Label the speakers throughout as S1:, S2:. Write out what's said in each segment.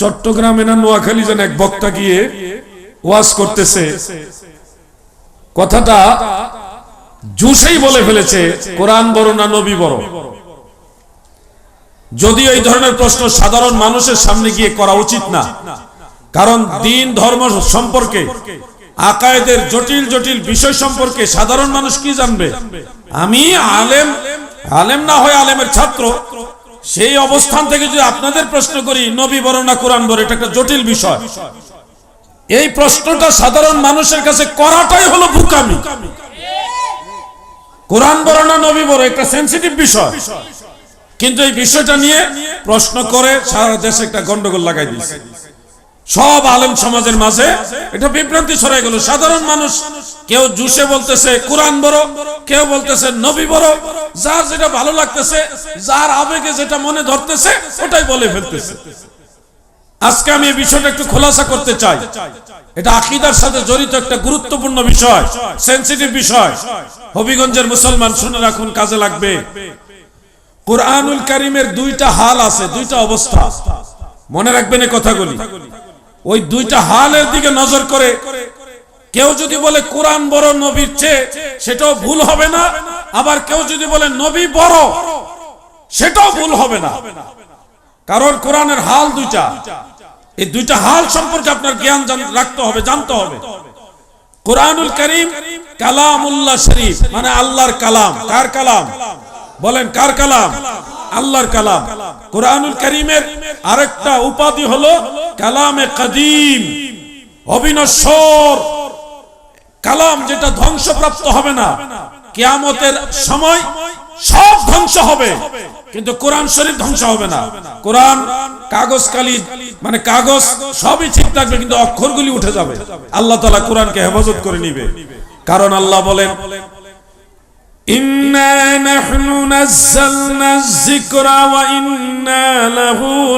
S1: চট্টগ্রামে না নোয়াখালী যেন এক বক্তা গিয়ে ওয়াজ করতেছে। কথাটা জুসেই বলে ফেলেছে, কোরআন বড় না নবী বড়? যদি এই ধরনের প্রশ্ন সাধারণ মানুষের সামনে গিয়ে করা উচিত না, কারণ দিন, ধর্ম সম্পর্কে, আকায়েদের জটিল জটিল বিষয় সম্পর্কে সাধারণ মানুষ কি জানবে? আমি আলেম আলেম না হয় আলেমের ছাত্র। সেই অবস্থান থেকে যদি আপনাদের প্রশ্ন করি, নবী না কোরআন বড় এটা একটা জটিল বিষয়। এই প্রশ্নটা সাধারণ মানুষের কাছে করাটাই হলো বুকামি। কোরআন না নবী বড় একটা সেন্সিটিভ বিষয়। কিন্তু এই বিষয়টা নিয়ে প্রশ্ন করে সারা দেশে একটা গন্ডগোল লাগাই দিয়েছে। সব আলেম সমাজের মাঝে এটা বিভ্রান্তি ছড়াই গেল। সাধারণ মানুষ কেউ জুসে বলতেছে, কোরআন বড়। কেউ বলতেছে, নবী বড়। যার যেটা ভালো লাগতেছে, যার আবেগে যেটা মনে ধরতেছে, ওটাই বলে ফেলতেছে। আজকে আমি এই বিষয়টা একটু খোলাসা করতে চাই। এটা আকিদার সাথে জড়িত একটা গুরুত্বপূর্ণ বিষয় সেন্সিটিভ বিষয়। হবিগঞ্জের মুসলমান শুনে রাখুন, কাজে লাগবে। কোরআনুল কারিমের দুইটা হাল আছে, দুইটা অবস্থা। মনে রাখবেন এই কথাগুলি। ওই দুইটা হালের দিকে নজর করে কেউ যদি বলে কোরআন বড় নবীর চেয়ে, সেটাও ভুল হবে না। আবার কেউ যদি বলে নবী বড়, সেটাও ভুল হবে না। কারণ কোরআনের হাল দুইটা। এই দুইটা হাল সম্পর্কে আপনার জ্ঞান রাখতে হবে, জানতে হবে। কোরআনুল করিম কালামুল্লাহ শরীফ মানে আল্লাহর কালাম। কার কালাম? বলেন, কার কালাম? আল্লাহর কালাম। কোরআনুল করিমের আরেকটা উপাধি হলো কালামে কদিম, অবিনশ্বর। কালাম যেটা ধ্বংসপ্রাপ্ত হবে না। কিয়ামতের সময় সব ধ্বংস হবে। কিন্তু কোরআন শরীফ ধ্বংস হবে না। কোরআন, কাগজ, কালি মানে কাগজ, সবই ঠিক থাকবে, কিন্তু অক্ষরগুলি উঠে যাবে। আল্লাহ তাআলা কোরআনকে হেফাজত করে নিবে। কারণ আল্লাহ বলেন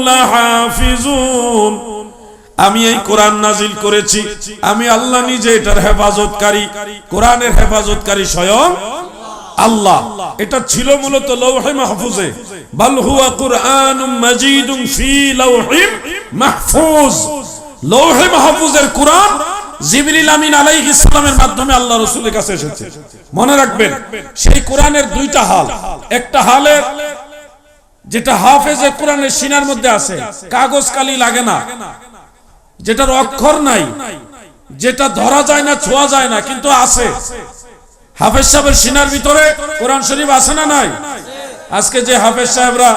S1: লাহাফিজুন। আমি এই কোরআন নাজিল করেছি। আমি আল্লাহ নিজে এটার হেফাজতকারী। কোরআনের হেফাজতকারী স্বয়ং আল্লাহ। এটা ছিল মূলত লৌহে মাহফুজে। বাল হুয়া কুরআনুম মাজিদুম ফি মাহফুজ। লৌহে মাহফুজের কোরআন জিবরিল আমিন আলাইহিস সালামের মাধ্যমে আল্লাহ রাসূলের কাছে এসেছে। মনে রাখবেন, সেই কোরআনের দুইটা হাল। একটা হালে যেটা হাফেজে কোরআনের সিনার মধ্যে আছে। কাগজ কালি লাগে না। যেটার অক্ষর নাই, যেটা ধরা যায় না, ছোঁয়া যায় না, কিন্তু আছে। হাফেজ সাহেবের সিনার ভিতরে কোরআন শরীফ আছে না নাই? আজকে যে হাফেজ সাহেবরা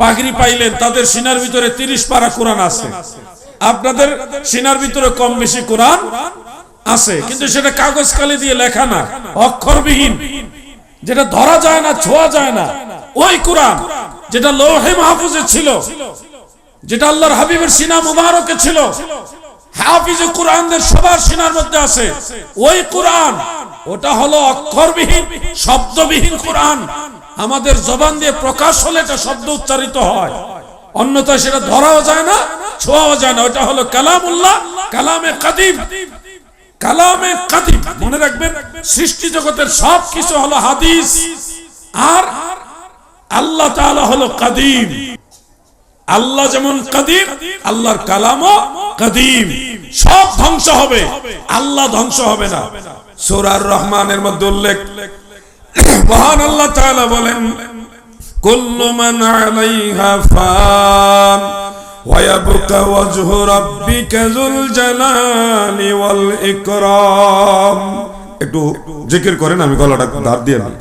S1: পাগড়ি পাইলেন, তাদের সিনার ভিতরে তিরিশ পারা কোরআন আছে। আপনাদের সিনার ভিতরে কম বেশি কোরআন আছে, কিন্তু সেটা কাগজ কালি দিয়ে লেখা না, অক্ষরবিহীন। যেটা ধরা যায় না, ছোঁয়া যায় না, ওই কোরআন যেটা লৌহে মাহফুজে ছিল যেটা আল্লাহর হাবিবের সিনা মুবারকে ছিল, হাফিজ কোরআনদের সবার সিনার মধ্যে আছে। ওই কোরআন, ওটা হলো অক্ষরবিহীন, শব্দবিহীন কোরআন। আমাদের জবান দিয়ে প্রকাশ হলে এটা শব্দ উচ্চারিত হয়। অন্যথায় সেটা ধরাও যায় না, ছোঁয়াও যায় না। ওটা হলো কালামুল্লাহ, কালামে কাদিম। কালামে কাদিম, মনে রাখবেন, সৃষ্টি জগতের সব কিছু হলো হাদিস। আর আল্লাহ তাআলা হলো কাদিম। আল্লাহ যেমন কাদিম আল্লাহর কালামও কাদিম সব ধ্বংস হবে আল্লাহ ধ্বংস হবে না সূরার রহমানের মধ্যে উল্লেখ মহান আল্লাহ তাআলা বলেন কুল্লু মান আলাইহা ফান ويبقى وجه ربك ذو الجلال والإكرام একটু জিকির করেন আমি গলাটা ধার দিয়ে নিই।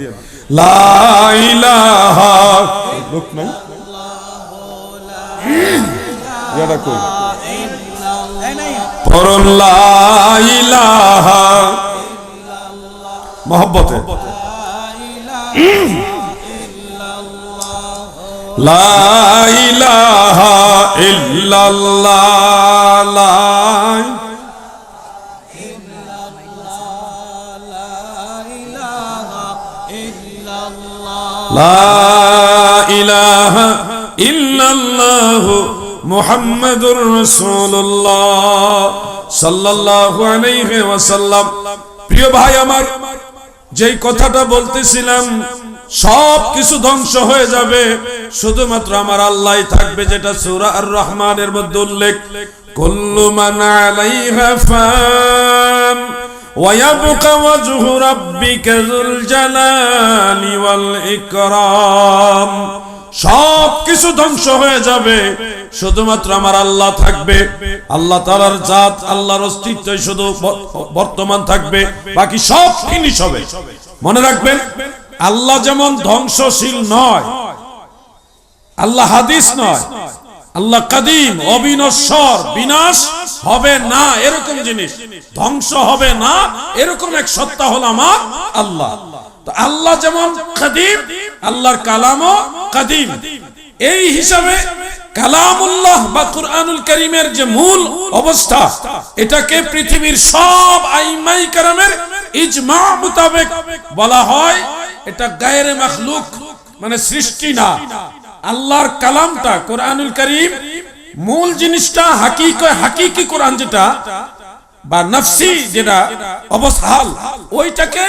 S1: লা ইলাহা লোক নাই ইয়াটা কই মহব্বতে। লা ইলাহা ইল্লাল্লাহ। লা লা ইলাহা ইল্লাল্লাহ। মুহাম্মাদুর রাসূলুল্লাহ সাল্লাল্লাহু আলাইহি ওয়াসাল্লাম প্রিয় ভাই আমার যেই কথাটা বলতেছিলাম সব কিছু ধ্বংস হয়ে যাবে শুধুমাত্র আমার আল্লাহ থাকবে যেটা সূরা আর রহমানের মধ্যে উল্লেখ কুল্লু মান আলাইহা ফান ويبقى وجه ربك ذو الجلال والإكرام সব কিছু ধ্বংস হয়ে যাবে। শুধুমাত্র আমার আল্লাহ থাকবে। আল্লাহ তালার জাত, আল্লাহর অস্তিত্ব শুধু বর্তমান থাকবে। বাকি সব জিনিস হবে। মনে রাখবেন, আল্লাহ যেমন ধ্বংসশীল নয়, আল্লাহ হাদিস নয় আল্লাহ কাদিম, অবিনশ্বর, বিনাশ হবে না এরকম জিনিস। ধ্বংস হবে না এরকম এক সত্তা হল আমার আল্লাহ। আল্লাহ যেমন কাদিম, আল্লাহর কালামও কাদিম। এই হিসাবে কালামুল্লাহ বা কুরআনুল করিমের যে মূল অবস্থা, এটাকে পৃথিবীর সব আইমাই কারামের ইজমা মোতাবেক বলা হয়। এটা গায়ের মাখলুক মানে সৃষ্টি না। আল্লাহর কালামটা, কোরআনুল করিম, মূল জিনিসটা, হাকিক হাকিকি কোরআন যেটা, বা নফসি যেটা অবস্থাল ওইটাকে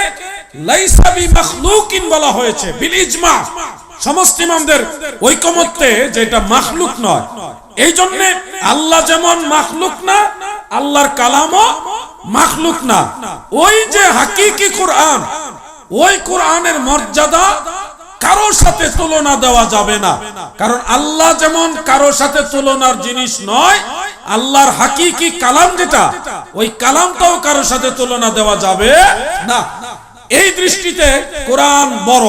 S1: বলা হয়েছে, বিল ইজমা। সমস্ত ইমামদের ঐকমত্যে যেটা মাখলুক নয়। এই জন্য আল্লাহ যেমন মাখলুক না, আল্লাহর কালামও মাখলুক না। ওই যে হাকিকি কোরআন, ওই কোরআনের মর্যাদা কারোর সাথে তুলনা দেওয়া যাবে না। কারণ আল্লাহ যেমন কারোর সাথে তুলনার জিনিস নয়, আল্লাহর হাকি কি কালাম যেটা, ওই কালামটাও কারোর সাথে তুলনা দেওয়া যাবে না। এই দৃষ্টিতে কোরআন বড়।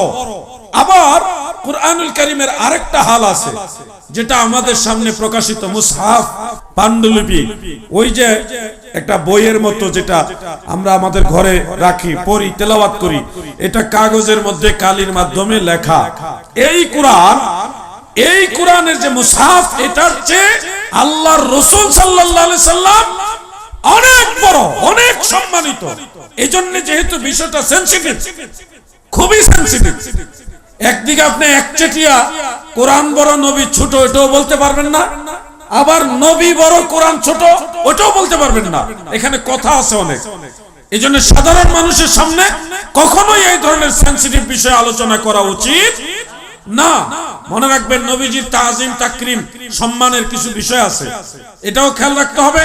S1: আবার কোরআনুল করিমের আরেকটা হাল আছে। যেটা আমাদের সামনে প্রকাশিত, মুসহাফ, পাণ্ডুলিপি, ওই যে একটা বইয়ের মতো যেটা আমরা আমাদের ঘরে রাখি, পড়ি, তেলাওয়াত করি, এটা কাগজের মধ্যে কালির মাধ্যমে লেখা। এই কোরআন, এই কোরআনের যে মুসহাফ, এটার চেয়ে আল্লাহর রসুল আলাইহি সাল্লাম অনেক বড়, অনেক সম্মানিত। এই জন্য যেহেতু বিষয়টা সেন্সিটিভ খুবই সেন্সিটিভ একদিকে আপনি একচেটিয়া কোরআন বড় নবী ছোট, এটাও বলতে পারবেন না। আবার নবী বড়, কোরআন ছোট, ওটাও বলতে পারবেন না। এখানে কথা আছে অনেক। এই জন্য সাধারণ মানুষের সামনে কখনোই এই ধরনের সেন্সিটিভ বিষয়ে আলোচনা করা উচিত না। মনে রাখবেন, নবীজির তাজিম, তাকরিম সম্মানের কিছু বিষয় আছে। এটাও খেয়াল রাখতে হবে।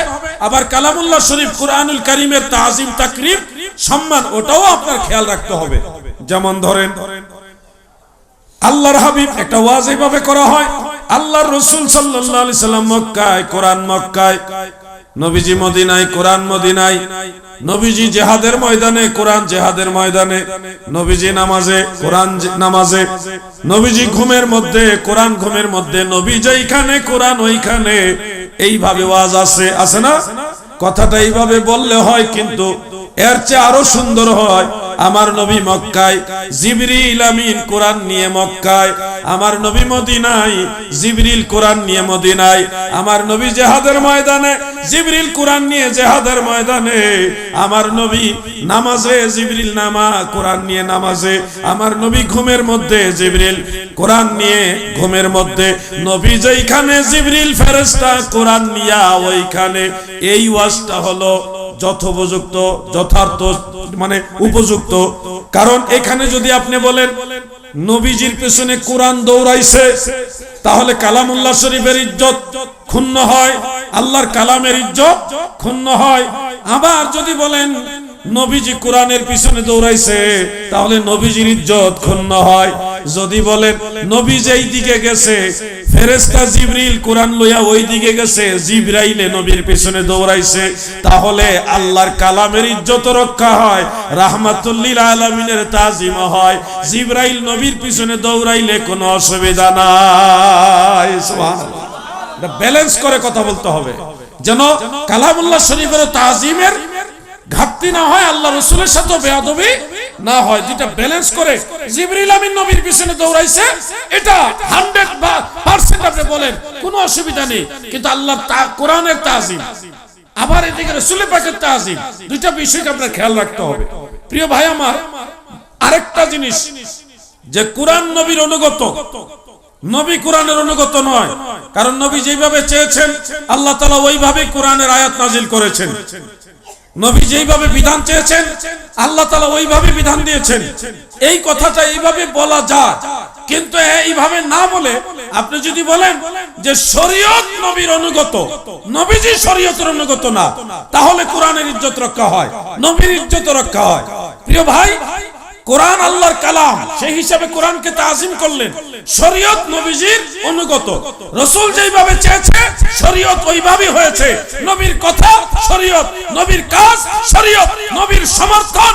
S1: আবার কালামুল্লাহ শরীফ, কুরআনুল কারিমের তাজিম, তাকরিম সম্মান, ওটাও আপনার খেয়াল রাখতে হবে। যেমন ধরেন আল্লাহর হাবিব একটা ওয়াজ এইভাবে করা হয়, আল্লাহর রসুল আলাইহি সাল্লাম মক্কায়, কোরআন মক্কায়, নবীজি মদিনায়, কোরআন মদিনায়, নবীজি জেহাদের ময়দানে, কোরআন জেহাদের ময়দানে, নবীজি নামাজে, কোরআন নামাজে, নবীজি ঘুমের মধ্যে, কোরআন ঘুমের মধ্যে, নবী যেইখানে, কোরআন ওইখানে, এইভাবে ওয়াজ আছে আছে না? কথাটা এইভাবে বললে হয় কিন্তু এর চেয়ে আরও সুন্দর হয় আমার নবী মক্কায়, জিবরিল আমিন কোরআন নিয়ে মক্কায়, আমার নবী মদিনায়, জিবরিল কোরআন নিয়ে মদিনায়, আমার নবী জেহাদের ময়দানে, জিবরিল কোরআন নিয়ে জেহাদের ময়দানে, আমার নবী নামাজে, জিবরিল নামা, কোরআন নিয়ে নামাজে, আমার নবী ঘুমের মধ্যে, জিবরিল কোরআন নিয়ে ঘুমের মধ্যে, নবী যেইখানে, জিবরিল ফেরেশতা কোরআন নিয়া ওইখানে, এই ওয়াজটা হলো যথোপযুক্ত, যথার্থ মানে উপযুক্ত। কারণ এখানে যদি আপনি বলেন, নবীজির পেছনে কোরআন দৌড়াইছে, তাহলে কালামুল্লাহ শরীফের ইজ্জত ক্ষুণ্ণ হয়, আল্লাহর কালামের ইজ্জত ক্ষুণ্ণ হয়। আবার যদি বলেন নবীজি কোরআনের পিছনে দৌড়াইছে, তাহলে নবীজির ইজ্জত ক্ষুণ্ণ হয়। যদি বলেন নবী যেই দিকে গেছে ফেরেস্তা জিবরিল কোরআন লইয়া ওই দিকে গেছে, জিবরাইলে নবীর পেছনে দৌড়াইছে, তাহলে আল্লাহর কালামের ইজ্জত রক্ষা হয় রাহমাতুল্লিল আলামিনের তাজিম হয়। জিবরাইল নবীর পিছনে দৌড়াইলে কোনো অসুবিধা নাই। ব্যালেন্স করে কথা বলতে হবে। যেন কালামুল্লাহ শরীফের তাজিমের ঘাটতি না হয় আল্লাহ রসুলের সাথে বেয়াদবি না হয়। যেটা ব্যালেন্স করে জিবরিল আমিন নবীর পিছনে দৌড়াইছে, এটা 100 বা পার্সেন্ট আপনি বলেন, কোনো অসুবিধা নেই। কিন্তু আল্লাহ তা, কোরআনের তাজিম, আবার এদিকে রসুলের পাকের তাজিম, দুইটা বিষয়কে আপনার খেয়াল রাখতে হবে। প্রিয় ভাই আমার, আরেকটা জিনিস, যে কোরআন নবীর অনুগত, নবী কোরআনের অনুগত নয়। কারণ নবী যেভাবে চেয়েছেন, আল্লাহ তালা ওইভাবে কোরআনের আয়াত নাজিল করেছেন। নবী যেইভাবে বিধান চেয়েছেন, আল্লাহ তালা ওইভাবে বিধান দিয়েছেন। এই কথাটা এইভাবে বলা যায়। কিন্তু এইভাবে না বলে আপনি যদি বলেন যে শরীয়ত নবীর অনুগত, নবীজি শরীয়তের অনুগত না, তাহলে কোরআনের ইজ্জত রক্ষা হয়, নবীর ইজ্জত রক্ষা হয়। প্রিয় ভাই, কোরআন আল্লাহর কালাম, সেই হিসাবে কোরআনকে তাজিম করলেন। শরীয়ত নবীজির অনুগত। রসুল যেইভাবে চেয়েছে, শরীয়ত ওইভাবে হয়েছে। নবীর কথা শরীয়ত, নবীর কাজ শরীয়ত, নবীর সমর্থন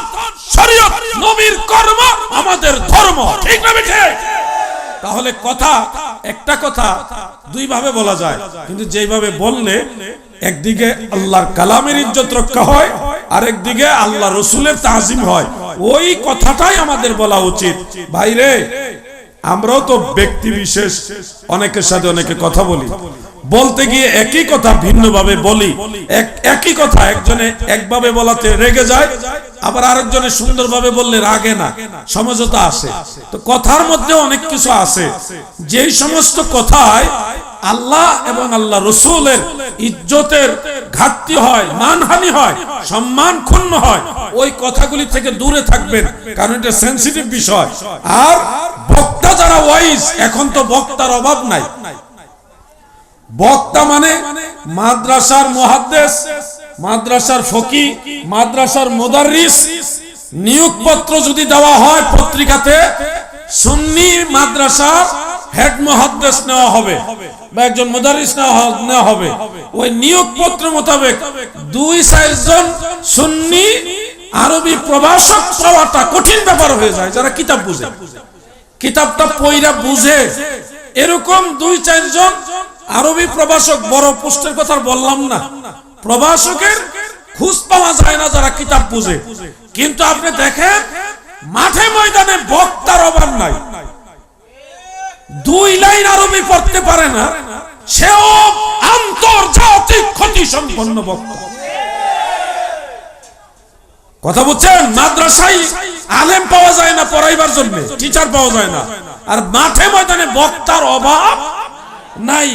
S1: শরীয়ত, নবীর কর্ম আমাদের ধর্ম। ঠিক না বেঠে? তাহলে কথা, একটা কথা দুই ভাবে বলা যায়। কিন্তু যেইভাবে বললে, একদিকে আল্লাহর কালামের ইজ্জত রক্ষা হয়, আরেকদিকে আল্লাহ রসুলের তাজিম হয়। ওই কথাটাই আমাদের বলা উচিত। ভাইরে, আমরাও তো ব্যক্তি বিশেষ, অনেকের সাথে অনেকে কথা বলি। বলতে গিয়ে একই কথা ভিন্নভাবে বলি। একই কথা একজনে একভাবে বলাতে রেগে যায়, আবার আরেকজনে সুন্দরভাবে বললে রাগে না। সমঝোতা আসে। তো কথার মধ্যে অনেক কিছু আছে। যেই সমস্ত কথায় আল্লাহ এবং আল্লাহ রসুলের ইজ্জতের ঘাটতি হয়, মানহানি হয়, সম্মান ক্ষুণ্ণ হয়, ওই কথাগুলি থেকে দূরে থাকবেন, কারণ এটা সেন্সিটিভ বিষয়। আর বক্তা যারা ওয়াইজ এখন তো বক্তার অভাব নাই। বক্তা মানে মাদ্রাসার মুহাদ্দেস, মাদ্রাসার ফকি মাদ্রাসার মোদারিস নিয়োগপত্র যদি দেওয়া হয় পত্রিকাতে, সুন্নি মাদ্রাসার হেড মুহাদ্দেস নেওয়া হবে বা একজন মোদারিস নেওয়া হবে। ওই নিয়োগপত্র মোতাবেক দুই চারজন সুন্নি আরবি প্রভাষক পাওয়াটা কঠিন ব্যাপার হয়ে যায়, যারা কিতাব বুঝে। কিতাবটা পইরা বুঝে। এরকম দুই চারজন আরবি প্রভাষক বড় পোস্টের কথা বললাম না। প্রভাষকের খুঁজ পাওয়া যায় না যারা কিতাব বুঝে। কিন্তু আপনি দেখেন, মাঠে ময়দানে বক্তার অভাব নাই। দুই লাইন আরবি পড়তে পারে না, সেও আন্তর্জাতিক ক্ষতি সম্পন্ন বক্তা। কথা বুঝছেন? মাদ্রাসায় আলেম পাওয়া যায় না, পড়াইবার জন্য, টিচার পাওয়া যায় না। আর মাঠে ময়দানে বক্তার অভাব নাই।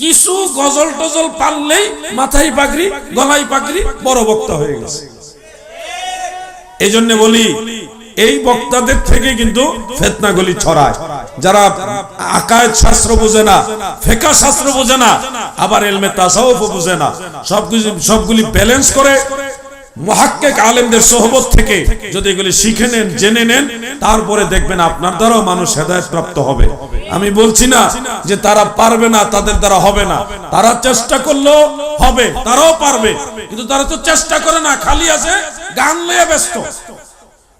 S1: কিছু গজল টজল পারলেই মাথায় পাগড়ি, গলায় পাগড়ি বড় বক্তা হয়ে গেছে। এই জন্য বলি, এই বক্তাদের থেকে কিন্তু ফেতনাগুলি ছড়ায়। যারা আকায়েদ শাস্ত্র বোঝে না, ফেকা শাস্ত্র বোঝে না, আবার এলমে তাসাউফ বোঝে না, সবগুলি সবগুলি ব্যালেন্স করে মহাক্কেক আলেমদের সোহবত থেকে যদি এগুলি শিখে নেন, জেনে নেন, তারপরে দেখবেন আপনার দ্বারাও মানুষ হেদায়ত প্রাপ্ত হবে। আমি বলছি না যে তারা পারবে না, তাদের দ্বারা হবে না। তারা চেষ্টা করল হবে, তারাও পারবে। কিন্তু তারা তো চেষ্টা করে না, খালি আছে, গান লয়ে ব্যস্ত।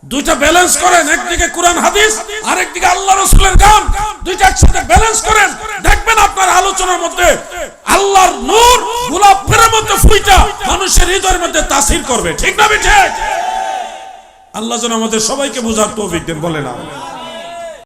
S1: দুইটা ব্যালেন্স করেন, একদিকে কোরআন, হাদিস, আরেকদিকে আল্লাহ রসুলের গান। দুইটা একসাথে ব্যালেন্স করেন, দেখবেন আপনার আলোচনার মধ্যে আল্লাহর নূর গোলাপ ফেরের মধ্যে ফুইটা মানুষের হৃদয়ের মধ্যে তাসির করবে। ঠিক না ঠিক আল্লাহ যেন আমাদের সবাইকে বোঝার তৌফিক দেন বলে না